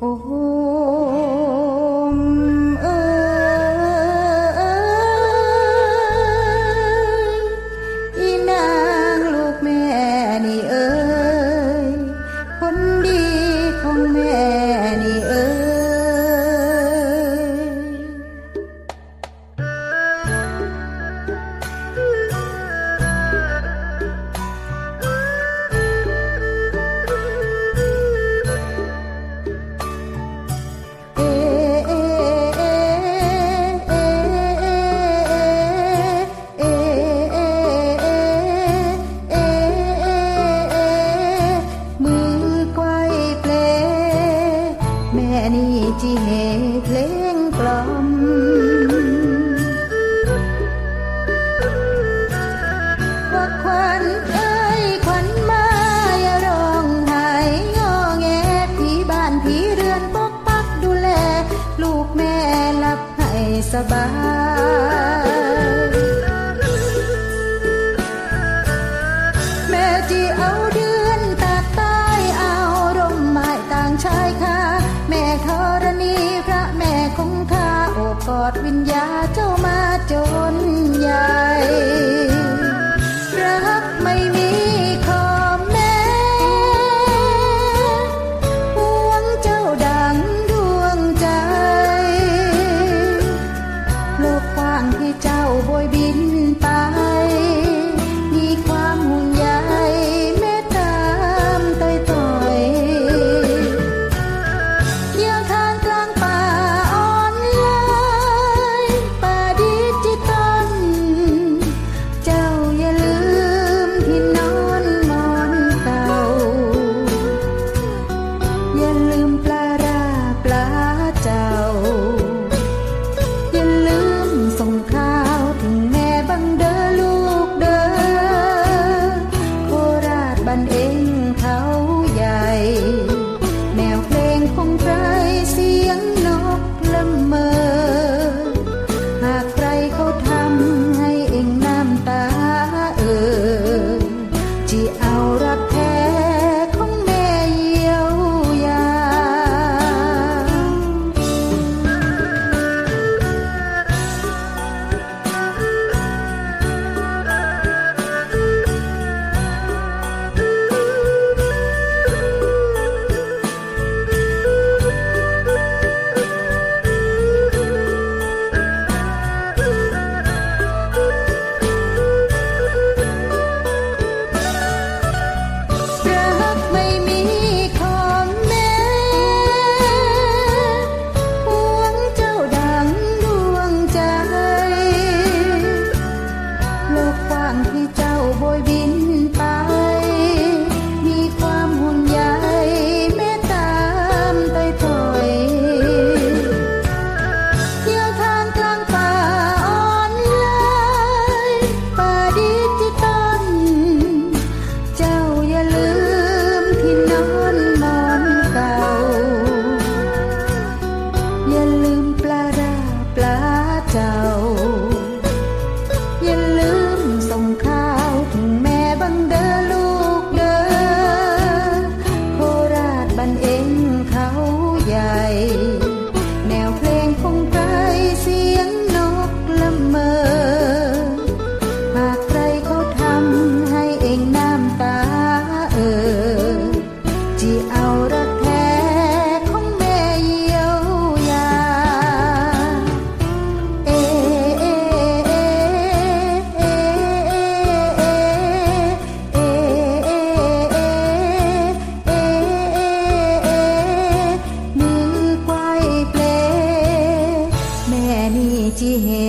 Oh. เพลงกล่อมควันเอ้ยควันมาอย่ร้องไห้งอแงผีบ้านผีเรือนปกปักดูแล ลูกแม่หลับให้สบายแม่จีเอาเดือนตากใต้เอาร่มไม้ต่างชายค่ะางที่เจ้าโบยบิน है